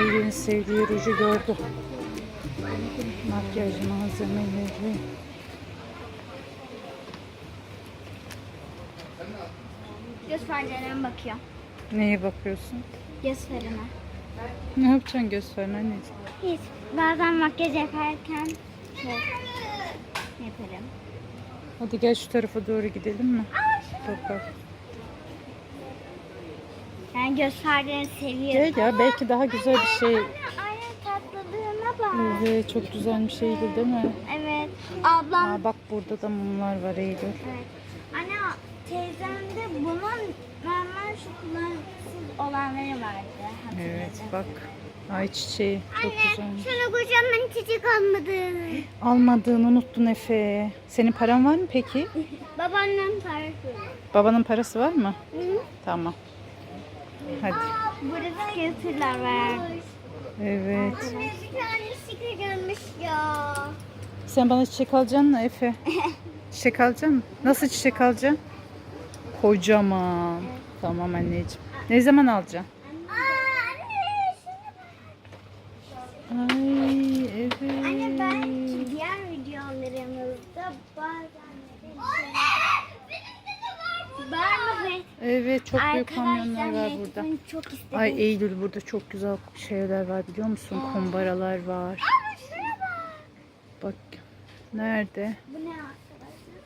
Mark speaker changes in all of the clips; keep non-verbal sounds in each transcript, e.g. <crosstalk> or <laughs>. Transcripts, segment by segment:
Speaker 1: Eylül'ün sevdiği ruju gördü. Makyaj malzemeleri.
Speaker 2: Göz farlarına bakıyor.
Speaker 1: Neye bakıyorsun?
Speaker 2: Göz farına.
Speaker 1: Ne yapacaksın gösterin anneciğim?
Speaker 2: Hiç. Bazen makyaj yaparken şey yaparım.
Speaker 1: Hadi gel şu tarafa doğru gidelim mi? Bakalım.
Speaker 2: Ben göz farlarını seviyorum.
Speaker 1: Gel ya belki daha güzel bir şey.
Speaker 2: Anne, anne tatlılığına bak.
Speaker 1: Evet çok güzel bir şeydi değil mi?
Speaker 2: Evet. Ablam.
Speaker 1: Aa, bak burada da mumlar var Eylül.
Speaker 2: Evet. Anne teyzem de bunun normal şu kullanımsız olanları vardı. hatırladım.
Speaker 1: Evet bak. Ayçiçeği çok güzelmiş.
Speaker 2: Şunu kocaman çiçek almadı.
Speaker 1: Almadığını unuttun Efe. Senin paran var mı peki? <laughs>
Speaker 2: Babaannem parası.
Speaker 1: Babanın parası var mı?
Speaker 2: Hı?
Speaker 1: Tamam. Hadi.
Speaker 2: Burada scooterlar var.
Speaker 1: Evet.
Speaker 2: Anne bir tane sticker gelmiş ya.
Speaker 1: Sen bana çiçek alacaksın mı Efe? <laughs> Çiçek alacaksın mı? Nasıl çiçek alacaksın? Kocaman. Tamam anneciğim. Ne zaman alacaksın?
Speaker 2: Aa, anne şuna bak.
Speaker 1: Ay evet.
Speaker 2: Anne ben diğer videolarımızda bazen Var
Speaker 1: Evet çok büyük
Speaker 2: Arkadaşlar,
Speaker 1: kamyonlar var burada.
Speaker 2: Çok istedim.
Speaker 1: Ay Eylül burada çok güzel şeyler var biliyor musun? Kumbaralar var.
Speaker 2: Aa, şuna bak.
Speaker 1: Bak nerede?
Speaker 2: Bu ne arkadaşlar?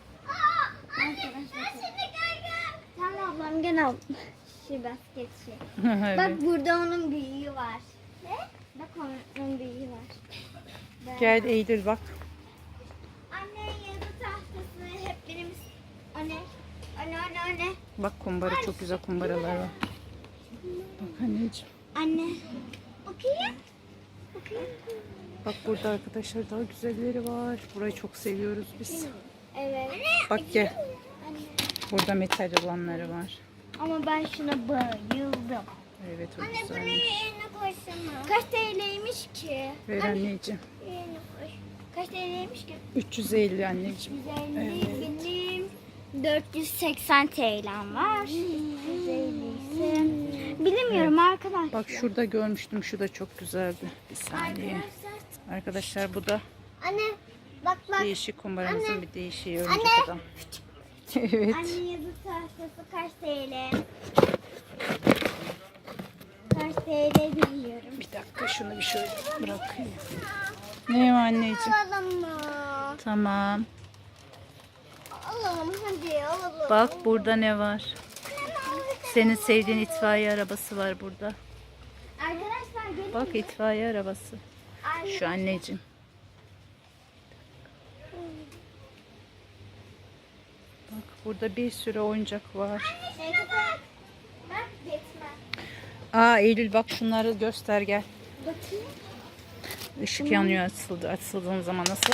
Speaker 2: Arkadaşlar. Tamam ablam gel al. <laughs> Şu basket şey.
Speaker 1: evet. <laughs>
Speaker 2: Bak burada onun büyüğü var. Ne? Bak onun büyüğü var. Ben-
Speaker 1: Gel Eylül bak.
Speaker 2: Anne yazı tahtası hep benim anne anne anne anne
Speaker 1: Bak kumbara çok güzel kumbaralar var. Bak anneciğim.
Speaker 2: anne bakayım bakayım
Speaker 1: Bak burada arkadaşlar daha güzelleri var. Burayı çok seviyoruz biz.
Speaker 2: evet
Speaker 1: Bak gel.
Speaker 2: anne
Speaker 1: Burada metal olanları var.
Speaker 2: ama ben şuna bayıldım
Speaker 1: Evet o
Speaker 2: anne bunu
Speaker 1: güzelmiş.
Speaker 2: yerine koysana kaç TL'ymiş ki
Speaker 1: Ver anneciğim.
Speaker 2: yerine koy kaç TL'ymiş ki
Speaker 1: 350 anneciğim.
Speaker 2: 150 benim 480 TL'm var 150 ise bilmiyorum arkadaşlar
Speaker 1: Bak şurada görmüştüm. Şu da çok güzeldi. Bir saniye.
Speaker 2: Arkadaşlar.
Speaker 1: Bu da
Speaker 2: Anne bak bak.
Speaker 1: değişik kumbaramızın
Speaker 2: Anne.
Speaker 1: bir değişiği örümcek
Speaker 2: Anne.
Speaker 1: adam. <laughs> evet.
Speaker 2: Anne yazı tahtası kaç TL? Kaç TL bilmiyorum.
Speaker 1: Bir dakika şunu bir şöyle bırakayım. Ne o anneciğim? Tamam.
Speaker 2: Alalım hadi alalım.
Speaker 1: Bak burada ne var? Senin sevdiğin itfaiye arabası var burada.
Speaker 2: Arkadaşlar gelin.
Speaker 1: Bak itfaiye arabası.
Speaker 2: Anne.
Speaker 1: Şu anneciğim. Bak burada bir sürü oyuncak var.
Speaker 2: Şuraya bak. Bak Batman.
Speaker 1: Aa Eylül bak şunları göster gel.
Speaker 2: Bakayım.
Speaker 1: Işık yanıyor açıldı. Açıldığın zaman nasıl?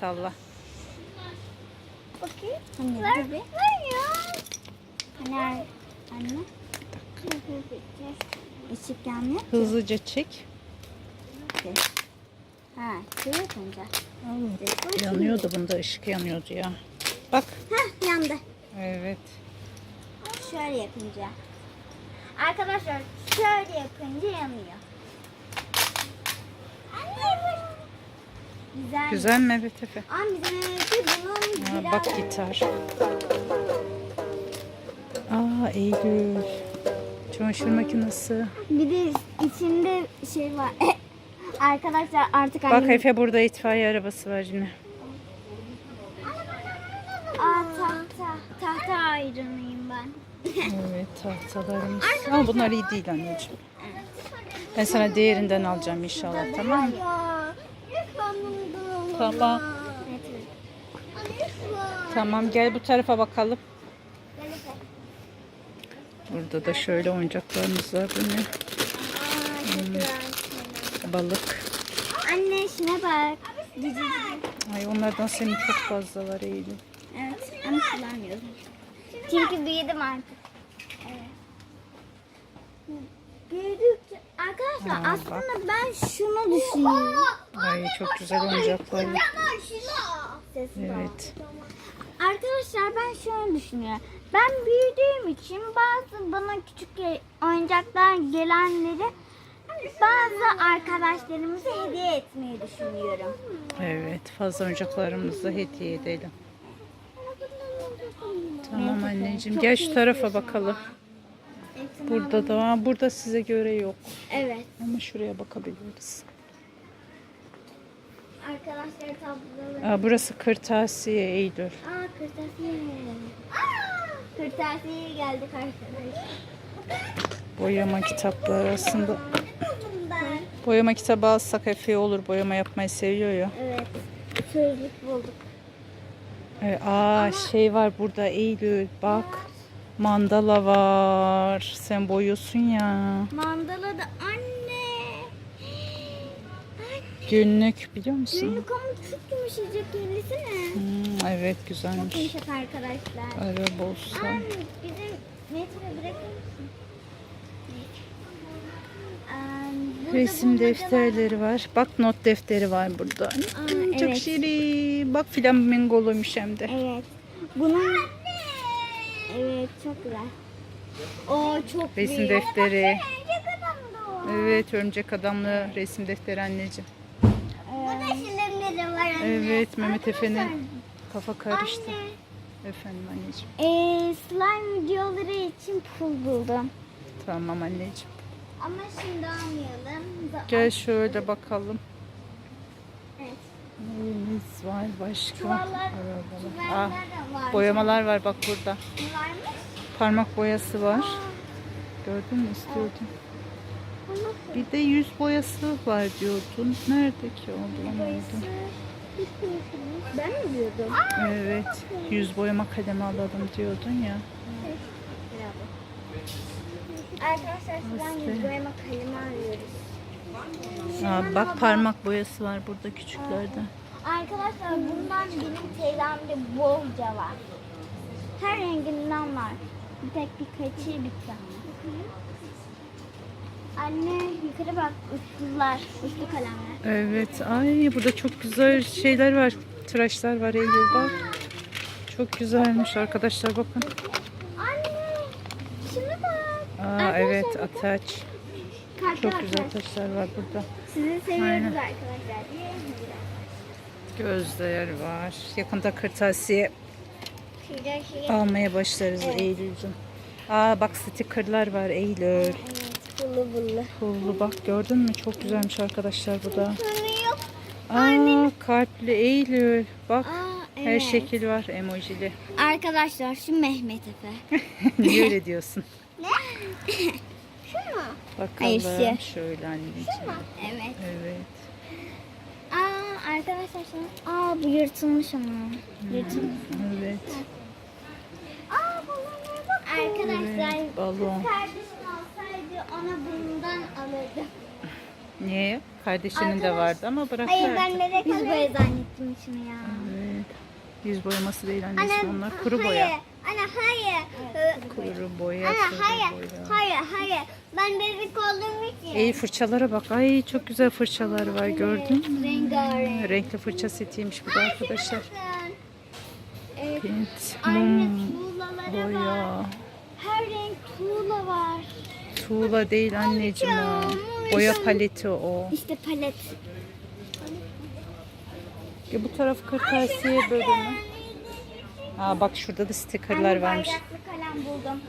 Speaker 1: Salla.
Speaker 2: Anne ver. Ver ya. Anne. Anne. Işık yanmıyor.
Speaker 1: Hızlıca çek.
Speaker 2: Ha, şöyle yapınca.
Speaker 1: Allah, yanıyordu bunda ışık yanıyordu ya. Bak.
Speaker 2: Heh, yandı.
Speaker 1: Evet.
Speaker 2: Şöyle yapınca. Arkadaşlar şöyle yapınca yanıyor. Anne bu. Güzel.
Speaker 1: Güzel mi? Evet Efe.
Speaker 2: Anne bunun
Speaker 1: Aa,
Speaker 2: biraz...
Speaker 1: bak gitar. Aa Eylül. Çamaşır makinesi.
Speaker 2: Bir de içinde şey var. <laughs> Arkadaşlar artık
Speaker 1: Bak
Speaker 2: annem...
Speaker 1: Efe burada itfaiye arabası var yine.
Speaker 2: Aa tahta. Tahta ayrılmayayım ben. <laughs>
Speaker 1: Evet tahtalarımız. Ama bunlar iyi değil anneciğim. Ben sana diğerinden alacağım inşallah tamam mı?
Speaker 2: Ya lütfen bunu da alalım.
Speaker 1: Tamam. Tamam gel bu tarafa bakalım. Burada da şöyle oyuncaklarımız var. Bu ne?
Speaker 2: Aa, şeyler.
Speaker 1: Balık.
Speaker 2: Anne şuna bak.
Speaker 1: Ay onlardan senin çok fazla var Eylül.
Speaker 2: Evet ama kullanmıyorum. Çünkü büyüdüm artık. Evet. Büyüdükçe arkadaşlar
Speaker 1: Ha,
Speaker 2: aslında ben şunu düşünüyorum.
Speaker 1: Ay çok güzel oyuncaklar. Evet.
Speaker 2: Arkadaşlar ben şunu düşünüyorum. Ben büyüdüğüm için bazı bana küçük oyuncaklar gelenleri bazı arkadaşlarımıza hediye etmeyi düşünüyorum.
Speaker 1: Evet fazla oyuncaklarımızı hediye edelim. Tamam anneciğim gel şu tarafa bakalım. Burada da. Burada size göre yok.
Speaker 2: Evet.
Speaker 1: Ama şuraya bakabiliriz.
Speaker 2: Arkadaşlar tabloları.
Speaker 1: Aa, burası kırtasiye Eylül.
Speaker 2: Aa kırtasiye Kırtasiyeye geldik arkadaşlar.
Speaker 1: Boyama kitapları aslında. Boyama kitabı alsak Efe olur. Boyama yapmayı seviyor ya.
Speaker 2: Evet. Sözlük bulduk.
Speaker 1: Evet, aa şey var burada Eylül bak. Mandala var. Sen boyuyorsun ya.
Speaker 2: Mandala da.
Speaker 1: Günlük biliyor musun?
Speaker 2: Günlük ama çok yumuşacık kendisine.
Speaker 1: Hmm, evet
Speaker 2: Çok
Speaker 1: güzelmiş.
Speaker 2: yumuşak arkadaşlar.
Speaker 1: Araba olsa.
Speaker 2: Anne bizim metroya bırakır mısın? Burada
Speaker 1: Resim defterleri var. Bak not defteri var burada. Hmm, Çok
Speaker 2: evet.
Speaker 1: şirin. Bak flamingoluymuş hem de.
Speaker 2: Evet. Bunun Evet çok güzel. O çok
Speaker 1: Resim
Speaker 2: büyük.
Speaker 1: defteri. Evet örümcek adamlı resim defteri anneciğim.
Speaker 2: Burada şirinleri var anne.
Speaker 1: Evet Mehmet Efe'nin kafa karıştı.
Speaker 2: Anne.
Speaker 1: Efendim anneciğim.
Speaker 2: Ee, slime videoları için pul buldum.
Speaker 1: Tamam anneciğim.
Speaker 2: Ama şimdi almayalım. Da-
Speaker 1: Gel şöyle bakalım.
Speaker 2: Evet.
Speaker 1: Neyimiz var başka?
Speaker 2: Çuvallar, çuvallar
Speaker 1: Ah,
Speaker 2: var.
Speaker 1: boyamalar var bak burada.
Speaker 2: Varmış?
Speaker 1: Parmak boyası var. Gördün mü istiyordun.
Speaker 2: Ama
Speaker 1: Bir de yüz boyası var diyordun. Nerede ki o bulamadım.
Speaker 2: Ben mi diyordum?
Speaker 1: Evet. Yüz boyama kalemi alalım diyordun ya.
Speaker 2: Arkadaşlar yüz boyama kalemi arıyoruz.
Speaker 1: Aa, bak parmak boyası var burada küçüklerde.
Speaker 2: Arkadaşlar bundan benim teyzemde bolca var. Her renginden var. Bir tek birkaçı bitti. Anne yukarı bak uçlular, uçlu kalemler.
Speaker 1: Evet. Ay burada çok güzel şeyler var. Tıraşlar var Eylül bak. Çok güzelmiş arkadaşlar bakın.
Speaker 2: Anne şuna bak.
Speaker 1: Aa
Speaker 2: Arkadaşlar,
Speaker 1: evet ataç.
Speaker 2: Kalpli
Speaker 1: Çok güzel
Speaker 2: atar.
Speaker 1: taşlar var burada.
Speaker 2: Sizi seviyoruz
Speaker 1: Aynen.
Speaker 2: arkadaşlar.
Speaker 1: Gözler var. Yakında kırtasiye
Speaker 2: Şurada şey.
Speaker 1: almaya başlarız. Eylül'cüm. Aa bak stikerler var Eylül. Pullu bak gördün mü? Çok güzelmiş arkadaşlar bu da. Aa kalpli Eylül. Bak
Speaker 2: Aa,
Speaker 1: her
Speaker 2: evet.
Speaker 1: şekil var emojili.
Speaker 2: Arkadaşlar şu Mehmet Efe. <laughs>
Speaker 1: Niye öyle diyorsun?
Speaker 2: ne? <laughs> şu mu?
Speaker 1: Bakalım
Speaker 2: Hayır, siyah.
Speaker 1: şöyle anneciğim.
Speaker 2: Evet.
Speaker 1: Evet.
Speaker 2: Aa arkadaşlar şu Aa bu yırtılmış ama. Yırtılmış.
Speaker 1: Evet.
Speaker 2: Aa balonlara bak. Arkadaşlar
Speaker 1: Evet, balon.
Speaker 2: kardeşim ona bundan alırdım.
Speaker 1: Niye? Kardeşinin de vardı ama bırak
Speaker 2: Hayır ben nereye Yüz boya zannettim şunu ya.
Speaker 1: Evet. Yüz boyaması değil annesi onlar. Kuru
Speaker 2: hayır.
Speaker 1: boya.
Speaker 2: Anne hayır.
Speaker 1: Kuru boya,
Speaker 2: Anne
Speaker 1: kuru
Speaker 2: hayır.
Speaker 1: boya.
Speaker 2: Hayır hayır. Ben bebek olduğum için.
Speaker 1: İyi fırçalara bak. Ay çok güzel fırçalar var gördün mü?
Speaker 2: Rengarenk.
Speaker 1: Renkli fırça setiymiş bu da arkadaşlar.
Speaker 2: Bakın. Evet.
Speaker 1: Pint,
Speaker 2: Anne
Speaker 1: mum,
Speaker 2: var.
Speaker 1: boya.
Speaker 2: Her renk tuğla var.
Speaker 1: Tuğla değil anneciğim o. Boya paleti o.
Speaker 2: İşte palet.
Speaker 1: Ya bu taraf kırtasiye bölümü. Aa bak şurada da stikerler varmış.
Speaker 2: bayraklı kalem buldum.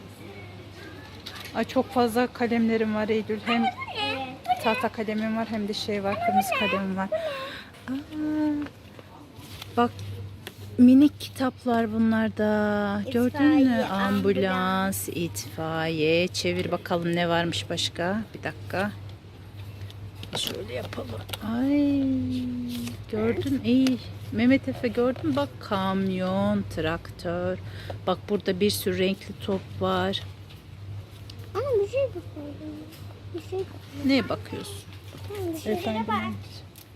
Speaker 1: Ay çok fazla kalemlerim var Eylül. Hem tahta kalemim var hem de şey var kırmızı kalemim var. Aa, bak minik kitaplar bunlar da. Gördün mü? Ambulans, itfaiye. Çevir bakalım ne varmış başka. Bir dakika. Şöyle yapalım. Ay gördün iyi. Mehmet Efe gördün mü? bak kamyon, traktör. Bak burada bir sürü renkli top var.
Speaker 2: Ama bir şey bakıyordum. Bir şey
Speaker 1: Neye bakıyorsun? Efendim?
Speaker 2: bak.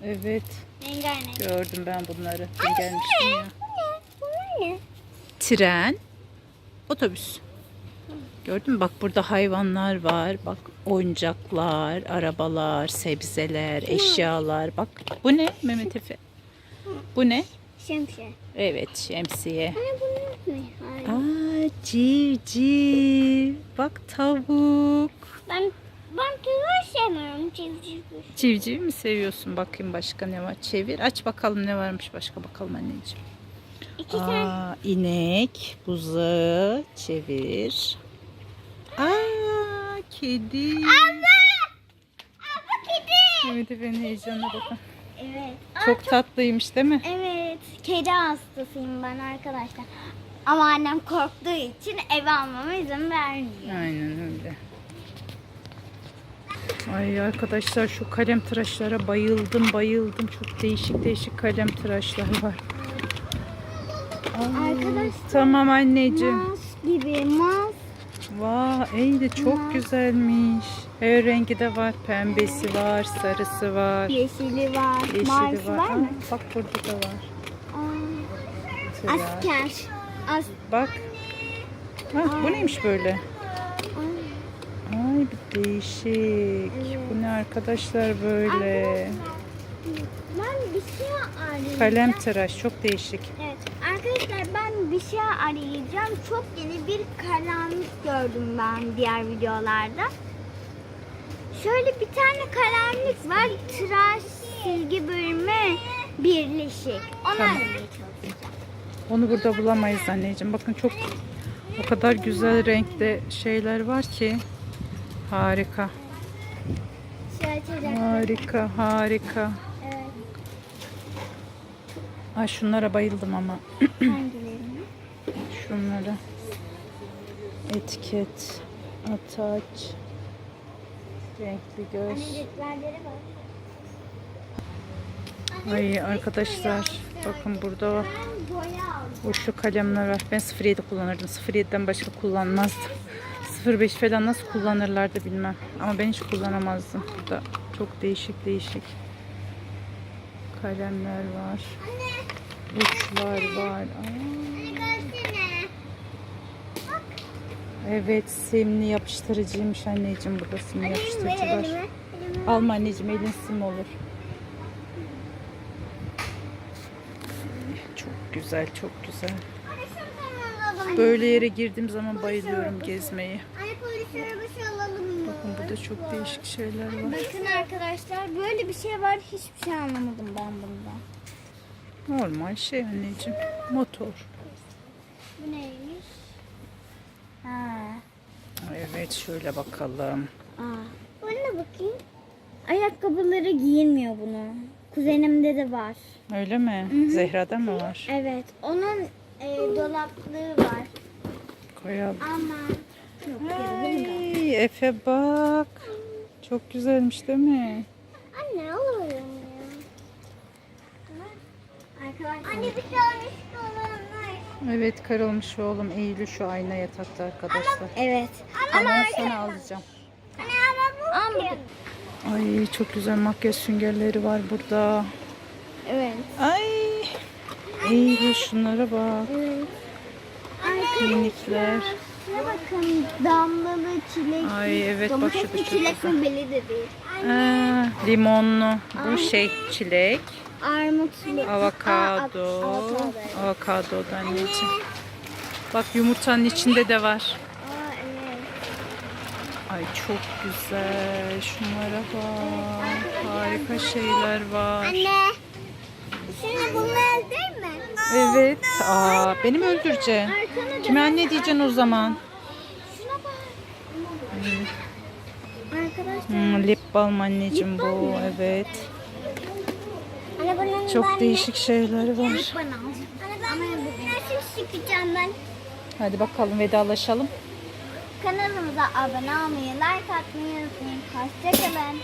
Speaker 1: Evet
Speaker 2: Rengarenk.
Speaker 1: gördüm ben bunları. Ben gelmiştim ya.
Speaker 2: Bu ne? Bu ne?
Speaker 1: Tren, otobüs. Gördün mü? Bak burada hayvanlar var. Bak oyuncaklar, arabalar, sebzeler, eşyalar. Bak bu ne Mehmet Efe? Bu ne?
Speaker 2: Şemsiye.
Speaker 1: Evet şemsiye.
Speaker 2: Anne bu ne?
Speaker 1: Aa civciv. Bak tavuk.
Speaker 2: Ben Ben tüyü sevmiyorum civciv.
Speaker 1: Civciv mi seviyorsun? Bakayım başka ne var. Çevir. Aç bakalım ne varmış başka bakalım anneciğim.
Speaker 2: İki tane.
Speaker 1: Aa, inek, buzağı, çevir. Aa, kedi.
Speaker 2: Bu kedi.
Speaker 1: Evet efendim heyecana bakın.
Speaker 2: Evet.
Speaker 1: Çok tatlıymış değil mi?
Speaker 2: Evet. Kedi hastasıyım ben arkadaşlar. Ama annem korktuğu için eve almama izin vermiyor.
Speaker 1: Aynen öyle. Ay arkadaşlar şu kalem tıraşlara bayıldım bayıldım. Çok değişik değişik kalem tıraşlar var. Ay,
Speaker 2: Arkadaşlar,
Speaker 1: Tamam anneciğim.
Speaker 2: Mouse gibi mouse.
Speaker 1: Vay iyi de çok güzelmiş. Her rengi de var. Pembesi var, sarısı var.
Speaker 2: Yeşili var.
Speaker 1: Yeşili
Speaker 2: Mavisi
Speaker 1: var.
Speaker 2: var, mı?
Speaker 1: Aa, bak burada da var.
Speaker 2: Aa, asker. As
Speaker 1: Bak. Ha, bu neymiş böyle?
Speaker 2: Ay
Speaker 1: bir değişik. Bu ne arkadaşlar böyle?
Speaker 2: Ben bir şey arayacağım.
Speaker 1: Kalem tıraş çok değişik.
Speaker 2: Evet. Arkadaşlar ben bir şey arayacağım. Çok yeni bir kalemlik gördüm ben diğer videolarda. Şöyle bir tane kalemlik var. Tıraş silgi bölümü birleşik. Onu
Speaker 1: Tamam.
Speaker 2: aramaya çalışacağım.
Speaker 1: Onu burada bulamayız anneciğim. Bakın çok o kadar güzel renkte şeyler var ki. Harika. Harika, harika.
Speaker 2: Evet.
Speaker 1: Ay şunlara bayıldım ama.
Speaker 2: Hangilerini? <clears throat>
Speaker 1: Şunlara. Etiket, ataç, renkli göz. Ay arkadaşlar bakın burada. Uçlu kalemler var. Ben 07 kullanırdım. 07'den başka kullanmazdım. 05 falan nasıl kullanırlardı bilmem. Ama ben hiç kullanamazdım. Burada çok değişik değişik kalemler var. Uçlar var. Aa, evet simli yapıştırıcıymış anneciğim. Burada simli yapıştırıcı var. Alma anneciğim elin sim olur. Çok güzel çok güzel. Böyle yere girdiğim zaman bayılıyorum gezmeyi.
Speaker 2: Anne polis arabası alalım mı?
Speaker 1: Bakın burada çok değişik şeyler var.
Speaker 2: Bakın arkadaşlar böyle bir şey var. Hiçbir şey anlamadım ben bundan.
Speaker 1: Normal şey anneciğim. Motor.
Speaker 2: Bu neymiş? Ha.
Speaker 1: Evet şöyle bakalım.
Speaker 2: Aa. Buna bakayım. Ayakkabıları giyilmiyor bunu. Kuzenimde de var.
Speaker 1: Öyle mi? Zehra'da mı var?
Speaker 2: Evet. Onun e, dolaplığı var.
Speaker 1: Koyalım.
Speaker 2: Ama de.
Speaker 1: Ay, Efe bak. Çok güzelmiş değil mi?
Speaker 2: Anne alıyorum ya. Arkadaşlar. Anne bir tane şu
Speaker 1: Evet karılmış oğlum. Eylül şu aynaya taktı arkadaşlar.
Speaker 2: Evet.
Speaker 1: Ama ben sana alacağım.
Speaker 2: Anne ama bu. Ama
Speaker 1: Ay çok güzel makyaj süngerleri var burada.
Speaker 2: Evet.
Speaker 1: Ay. Eylül şunlara bak.
Speaker 2: Evet.
Speaker 1: Minikler.
Speaker 2: Şuna bakın damlalı çilek.
Speaker 1: Ay, evet, bak çok
Speaker 2: çilek mi belli de değil.
Speaker 1: Aa, limonlu. Bu şey çilek.
Speaker 2: Armutlu.
Speaker 1: Avokado.
Speaker 2: Aa, avokado.
Speaker 1: Avokado da anneciğim. Bak yumurtanın içinde de var.
Speaker 2: Aa evet.
Speaker 1: Ay çok güzel. Şunlara bak. Harika şeyler var.
Speaker 2: Anne. Şimdi bunlar mi?
Speaker 1: Evet. Aa, beni mi öldüreceksin? Kime anne diyeceksin o zaman?
Speaker 2: Arkadaşlar.
Speaker 1: Hmm, lip balm anneciğim bu. Evet.
Speaker 2: Anne
Speaker 1: Çok değişik şeyler var.
Speaker 2: Anne ben ben?
Speaker 1: Hadi bakalım vedalaşalım.
Speaker 2: Kanalımıza abone olmayı, like atmayı unutmayın. Hoşçakalın.